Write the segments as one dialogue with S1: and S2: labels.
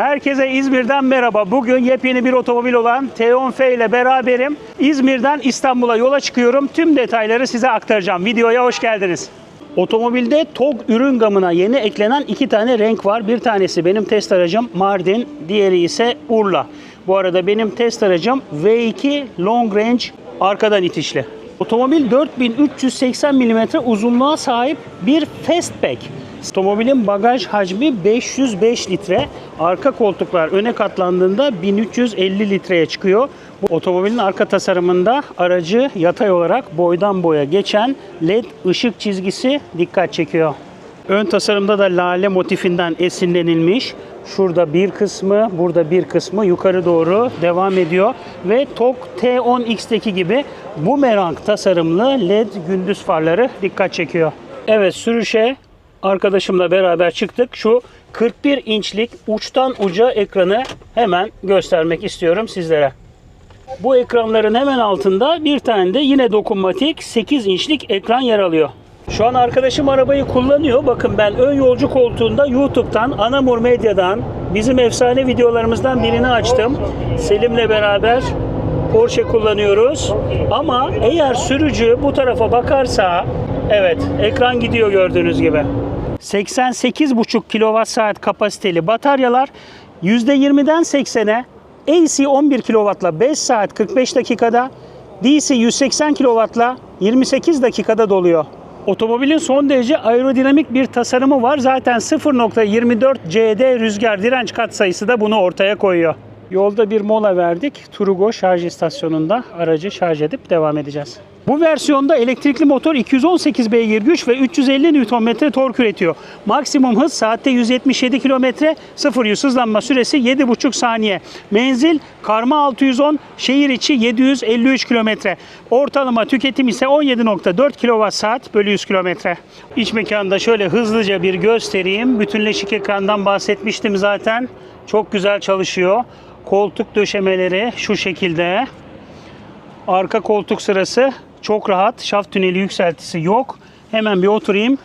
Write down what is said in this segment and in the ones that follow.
S1: Herkese İzmir'den merhaba. Bugün yepyeni bir otomobil olan T10F ile beraberim. İzmir'den İstanbul'a yola çıkıyorum. Tüm detayları size aktaracağım. Videoya hoş geldiniz. Otomobilde TOG ürün gamına yeni eklenen iki tane renk var. Bir tanesi benim test aracım Mardin, diğeri ise Urla. Bu arada benim test aracım V2 Long Range arkadan itişli. Otomobil 4380 mm uzunluğa sahip bir Fastback. Otomobilin bagaj hacmi 505 litre. Arka koltuklar öne katlandığında 1350 litreye çıkıyor. Bu otomobilin arka tasarımında aracı yatay olarak boydan boya geçen led ışık çizgisi dikkat çekiyor. Ön tasarımda da lale motifinden esinlenilmiş. Şurada bir kısmı, burada bir kısmı yukarı doğru devam ediyor. Ve TOG T10X'teki gibi bumerang tasarımlı led gündüz farları dikkat çekiyor. Evet sürüşe arkadaşımla beraber çıktık. Şu 41 inçlik uçtan uca ekranı hemen göstermek istiyorum sizlere. Bu ekranların hemen altında bir tane de yine dokunmatik 8 inçlik ekran yer alıyor. Şu an arkadaşım arabayı kullanıyor. Bakın ben ön yolcu koltuğunda YouTube'dan, Anamur Medya'dan bizim efsane videolarımızdan birini açtım. Selim'le beraber Porsche kullanıyoruz. Ama eğer sürücü bu tarafa bakarsa evet ekran gidiyor gördüğünüz gibi. 88,5 kWh kapasiteli bataryalar %20'den 80'e AC 11 kW'la 5 saat 45 dakikada, DC 180 kW'la 28 dakikada doluyor. Otomobilin son derece aerodinamik bir tasarımı var. Zaten 0.24 CD rüzgar direnç katsayısı da bunu ortaya koyuyor. Yolda bir mola verdik. Turugo şarj istasyonunda aracı şarj edip devam edeceğiz. Bu versiyonda elektrikli motor 218 beygir güç ve 350 Nm tork üretiyor. Maksimum hız saatte 177 km, 0 100 hızlanma süresi 7,5 saniye. Menzil karma 610, şehir içi 753 km. Ortalama tüketim ise 17.4 kWh bölü 100 km. İç mekanda şöyle hızlıca bir göstereyim. Bütünleşik ekrandan bahsetmiştim zaten. Çok güzel çalışıyor. Koltuk döşemeleri şu şekilde. Arka koltuk sırası çok rahat. Şaft tüneli yükseltisi yok. Hemen bir oturayım.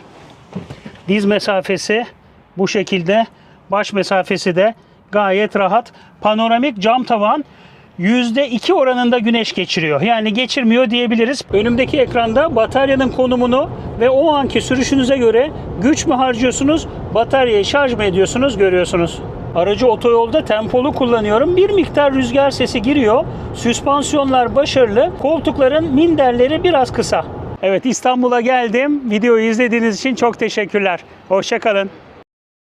S1: Diz mesafesi bu şekilde. Baş mesafesi de gayet rahat. Panoramik cam tavan %2 oranında güneş geçiriyor. Yani geçirmiyor diyebiliriz. Önümdeki ekranda bataryanın konumunu ve o anki sürüşünüze göre güç mü harcıyorsunuz, bataryayı şarj mı ediyorsunuz görüyorsunuz. Aracı otoyolda tempolu kullanıyorum. Bir miktar rüzgar sesi giriyor. Süspansiyonlar başarılı. Koltukların minderleri biraz kısa. Evet İstanbul'a geldim. Videoyu izlediğiniz için çok teşekkürler. Hoşçakalın.